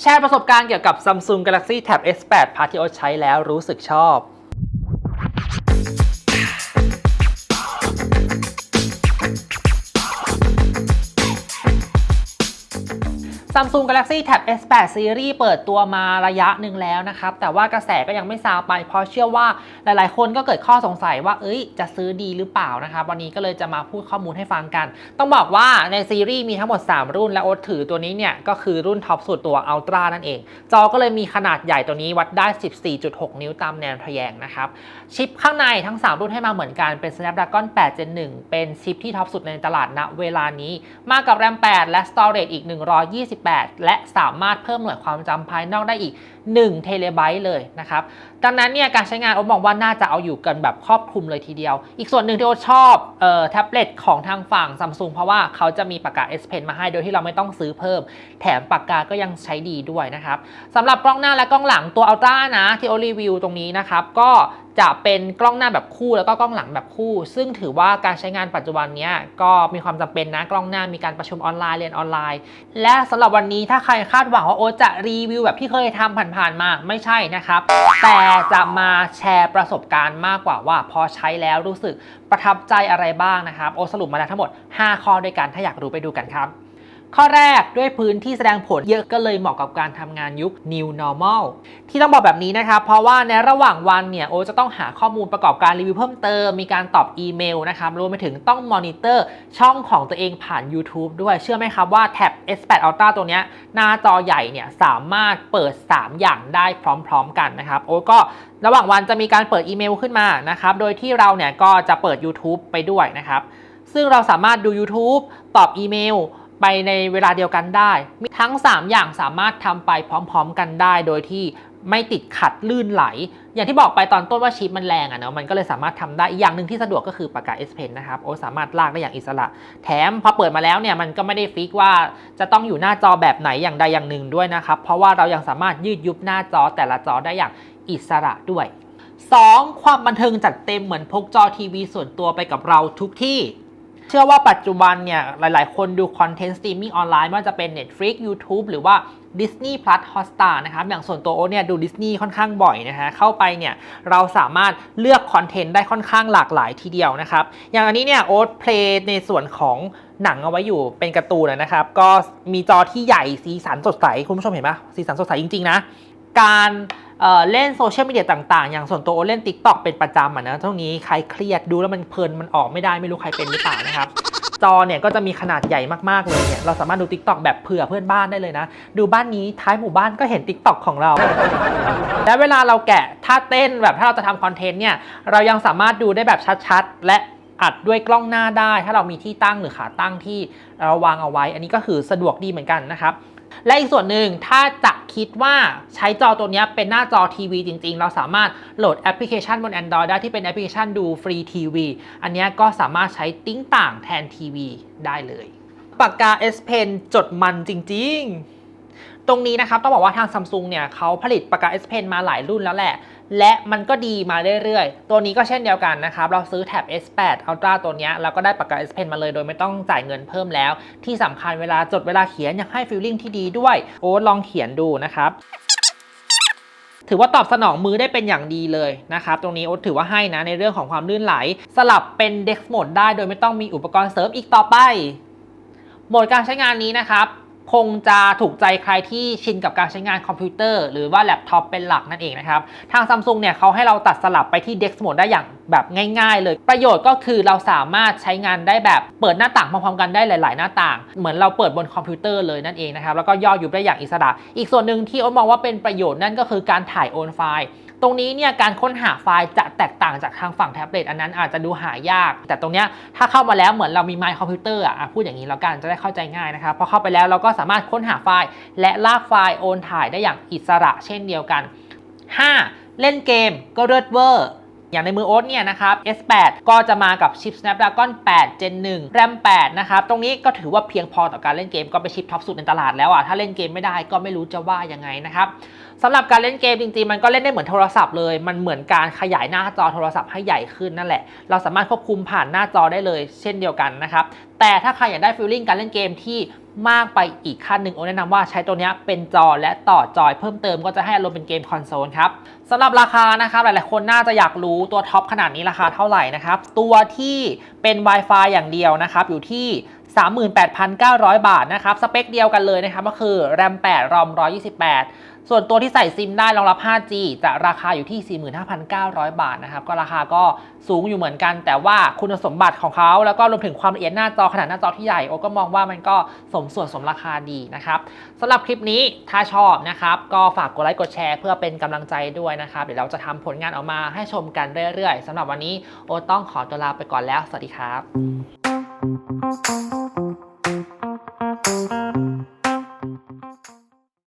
แชร์ประสบการณ์เกี่ยวกับ Samsung Galaxy Tab S8 Part ที่โอใช้แล้วรู้สึกชอบ Samsung Galaxy Tab S8 Series เปิดตัวมาระยะหนึ่งแล้วนะครับ แต่ว่ากระแสก็ยังไม่ซาไปเพราะเชื่อว่า หลายๆ คนก็เกิดข้อสงสัยว่า เอ้ย จะซื้อดีหรือเปล่านะครับวันนี้ก็เลยจะมาพูดข้อมูลให้ฟังกัน ต้องบอกว่าในซีรีส์มีทั้งหมด 3 รุ่นและโอ๊ตถือตัวนี้เนี่ยก็คือรุ่นท็อปสุดตัว Ultra นั่นเอง จอก็เลยมีขนาดใหญ่ตัวนี้วัดได้ 14.6 นิ้วตามแนวทะแยงนะครับ ชิปข้างในทั้ง 3 รุ่นให้มาเหมือนกันเป็น Snapdragon 8 Gen 1 เป็นชิปที่ท็อปสุดในตลาดณเวลานี้ มากับ RAM 8และ Storage อีก 128 และสามารถเพิ่มหน่วยความจำภายนอกได้อีก 1เทเลไบต์เลยนะครับ ดังนั้นเนี่ยการใช้งานโอ๊ตมองว่าน่าจะเอาอยู่กันแบบครอบคลุมเลยทีเดียว อีกส่วนหนึ่งที่โอ๊ตชอบเอ่อแท็บเล็ตของทางฝั่งซัมซุงเพราะว่าเขาจะมีปากกา S Pen มาให้โดยที่เราไม่ต้องซื้อเพิ่ม แถมปากกาก็ยังใช้ดีด้วยนะครับสำหรับกล้องหน้าและกล้องหลังตัวอัลตร้านะที่โอรีวิวตรงนี้นะครับก็ จะเป็นกล้องหน้าแบบคู่แล้วก็กล้องหลังแบบคู่ ซึ่งถือว่าการใช้งานปัจจุบันนี้ก็มีความจำเป็นนะกล้องหน้ามีการประชุมออนไลน์เรียนออนไลน์ และสำหรับวันนี้ถ้าใครคาดหวังว่าโอจะรีวิวแบบที่เคยทำผ่านๆมาไม่ใช่นะครับ แต่จะมาแชร์ประสบการณ์มากกว่าว่า พอใช้แล้วรู้สึกประทับใจอะไรบ้างนะครับ โอสรุปมาแล้วทั้งหมด 5 ข้อด้วยกันถ้าอยากรู้ไปดูกันครับ ข้อแรกด้วยพื้นที่แสดงผลเยอะก็เลยเหมาะกับการทำงานยุค New Normal ที่ต้องบอกแบบนี้นะครับ เพราะว่าในระหว่างวันเนี่ยโอจะต้องหาข้อมูลประกอบการรีวิวเพิ่มเติม มีการตอบอีเมลนะครับ รวมไปถึงต้องมอนิเตอร์ช่องของตัวเองผ่าน YouTube ด้วยเชื่อไหมครับว่าแท็บ S8 Ultra ตัวเนี้ยหน้าจอใหญ่เนี่ยสามารถเปิด 3 อย่างได้พร้อมๆกันนะครับโอก็ระหว่างวันจะมีการเปิดอีเมลขึ้นมานะครับโดยที่เราเนี่ยก็จะเปิด YouTube ไปด้วยนะครับซึ่งเราสามารถดู YouTube ตอบอีเมล ไปในเวลาเดียวกันได้ ทั้ง 3 อย่างสามารถทำไปพร้อม ๆ กันได้ โดยที่ไม่ติดขัดลื่นไหล อย่างที่บอกไปตอนต้นว่าชิปมันแรงอะเนาะมันก็เลยสามารถทำได้อีกอย่างหนึ่งที่สะดวกก็คือปากกา S Pen นะครับโอ้สามารถลากได้อย่างอิสระ แถมพอเปิดมาแล้วเนี่ยมันก็ไม่ได้ฟิกว่าจะต้องอยู่หน้าจอแบบไหนอย่างใดอย่างหนึ่งด้วยนะครับ เพราะว่าเรายังสามารถยืดยุบหน้าจอแต่ละจอได้อย่างอิสระด้วย 2. ความบันเทิงจัดเต็มเหมือนพกจอทีวีส่วนตัวไปกับเราทุกที่ เชื่อว่าปัจจุบันเนี่ย หลายๆ คนดูคอนเทนต์สตรีมมิ่งออนไลน์ไม่ว่าจะเป็น Netflix YouTube หรือว่า Disney Plus Hotstar นะครับ อย่างส่วนตัวโอ๊ตเนี่ยดู Disney ค่อนข้างบ่อยนะฮะ เข้าไปเนี่ยเราสามารถเลือกคอนเทนต์ได้ค่อนข้างหลากหลายทีเดียวนะครับ อย่างอันนี้เนี่ยโอ๊ตเพลย์ในส่วนของหนังเอาไว้อยู่เป็นการ์ตูนนะครับ ก็มีจอที่ใหญ่สีสันสดใส คุณผู้ชมเห็นปะสีสันสดใสจริง ๆ นะ การ เล่นโซเชียลมีเดียต่างๆ อย่างส่วนตัวเล่น t ิ k t o k เป็นประจำอะนะช่วงนี้ใครเครียดดูแล้วมันเพลินมันออกไม่ได้ไม่รู้ใครเป็นหรือเปล่านะครับจอเนี่ยก็จะมีขนาดใหญ่มากๆเลยเนี่ยเราสามารถดู t ิ k t o k แบบเผื่อเพื่อนบ้านได้เลยนะ ดูบ้านนี้ท้ายหมู่บ้านก็เห็น t ิ k t o k ของเรา และเวลาเราแกะท่าเต้นแบบถ้าเราจะทำคอนเทนต์เนี่ยเรายังสามารถดูได้แบบชัดๆ และอัดด้วยกล้องหน้าได้ ถ้าเรามีที่ตั้งหรือขาตั้งที่เราวางเอาไว้ อันนี้ก็คือสะดวกดีเหมือนกันนะครับ และอีกส่วนหนึ่งถ้าจะคิดว่าใช้จอตัวนี้เป็นหน้าจอทีวีจริง ๆ เราสามารถโหลดแอปพลิเคชันบน Android ได้ที่เป็นแอปพลิเคชันดูฟรีทีวีอันนี้ก็สามารถใช้ติ้งต่างแทนทีวีได้เลย ปากกา S Pen จดมันจริง ๆ ตรงนี้นะครับต้องบอกว่าทางซัมซุงเนี่ยเขาผลิตปากกา S Pen มาหลายรุ่นแล้วแหละ และมันก็ดีมาเรื่อยๆ ตัวนี้ก็เช่นเดียวกันนะครับ เราซื้อแท็บ S8 Ultra ตัวนี้เราก็ได้ปากกา S Pen มาเลยโดยไม่ต้องจ่ายเงินเพิ่มแล้ว ที่สำคัญเวลาจดเวลาเขียนยังให้ฟีลลิ่งที่ดีด้วย โอ้ลองเขียนดูนะครับถือว่าตอบสนองมือได้เป็นอย่างดีเลยนะครับ ตรงนี้โอ๊ตถือว่าให้นะในเรื่องของความลื่นไหล สลับเป็น Dex Mode ได้โดยไม่ต้องมีอุปกรณ์เสริมอีกต่อไป โหมดการใช้งานนี้นะครับ คงจะถูกใจใครที่ชินกับการใช้งานคอมพิวเตอร์ หรือว่าแล็ปท็อปเป็นหลักนั่นเองนะครับ ทางซัมซุงเนี่ยเขาให้เราตัดสลับไปที่ Dex Mode ได้อย่างแบบง่ายๆ เลย ประโยชน์ก็คือเราสามารถใช้งานได้แบบเปิดหน้าต่างพร้อมๆกันได้หลายๆ หน้าต่าง เหมือนเราเปิดบนคอมพิวเตอร์เลยนั่นเองนะครับ แล้วก็ย่อยุบได้อย่างอิสระ อีกส่วนหนึ่งที่โอ๊ตมองว่าเป็นประโยชน์นั่นก็คือการถ่ายโอนไฟล์ ตรงนี้เนี่ยการค้นหาไฟล์จะแตกต่างจากทางฝั่งแท็บเล็ตอันนั้นอาจจะดูหายาก แต่ตรงเนี้ยถ้าเข้ามาแล้วเหมือนเรามีไมค์คอมพิวเตอร์อะพูดอย่างนี้แล้วกันจะได้เข้าใจง่ายนะครับพอเข้าไปแล้วเราก็สามารถค้นหาไฟล์ และลากไฟล์โอนถ่ายได้อย่างอิสระเช่นเดียวกัน 5. เล่นเกมก็เลิศเวอร์ อย่างในมือโอ๊ตเนี่ยนะครับ S8 ก็จะมากับชิป Snapdragon 8 Gen 1 RAM 8 นะครับ ตรงนี้ก็ถือว่าเพียงพอต่อการเล่นเกมก็เป็นชิปท็อปสุดในตลาดแล้วอะ ถ้าเล่นเกมไม่ได้ก็ไม่รู้จะว่ายังไงนะครับสำหรับการเล่นเกมจริงๆ มันก็เล่นได้เหมือนโทรศัพท์เลย มันเหมือนการขยายหน้าจอโทรศัพท์ให้ใหญ่ขึ้นนั่นแหละ เราสามารถควบคุมผ่านหน้าจอได้เลย เช่นเดียวกันนะครับ แต่ถ้าใครอยากได้ฟีลลิ่งการเล่นเกมที่ มากไปอีกขั้นหนึ่งโอแนะนำว่าใช้ตัวนี้เป็นจอและต่อจอยเพิ่มเติมก็จะให้อารมณ์เป็นเกมคอนโซลครับสำหรับราคานะครับหลายๆ คนน่าจะอยากรู้ตัวท็อปขนาดนี้ราคาเท่าไหร่นะครับ ตัวที่เป็น Wi-Fi อย่างเดียวนะครับอยู่ที่38,900 บาทนะครับ สเปคเดียวกันเลยนะครับก็คือ RAM 8 ROM 128 ส่วนตัวที่ใส่ซิมได้รองรับ 5G จะราคาอยู่ที่ 45,900 บาทนะครับ ก็ราคาก็สูงอยู่เหมือนกัน แต่ว่าคุณสมบัติของเขาแล้วก็รวมถึงความละเอียดหน้าจอขนาดหน้าจอที่ใหญ่โอก็มองว่ามันก็สมส่วนสมราคาดีนะครับสำหรับคลิปนี้ถ้าชอบนะครับก็ฝากกดไลค์กดแชร์เพื่อเป็นกำลังใจด้วยนะครับ เดี๋ยวเราจะทำผลงานออกมาให้ชมกันเรื่อยๆสำหรับวันนี้โอต้องขอตัวลาไปก่อนแล้ว สวัสดีครับ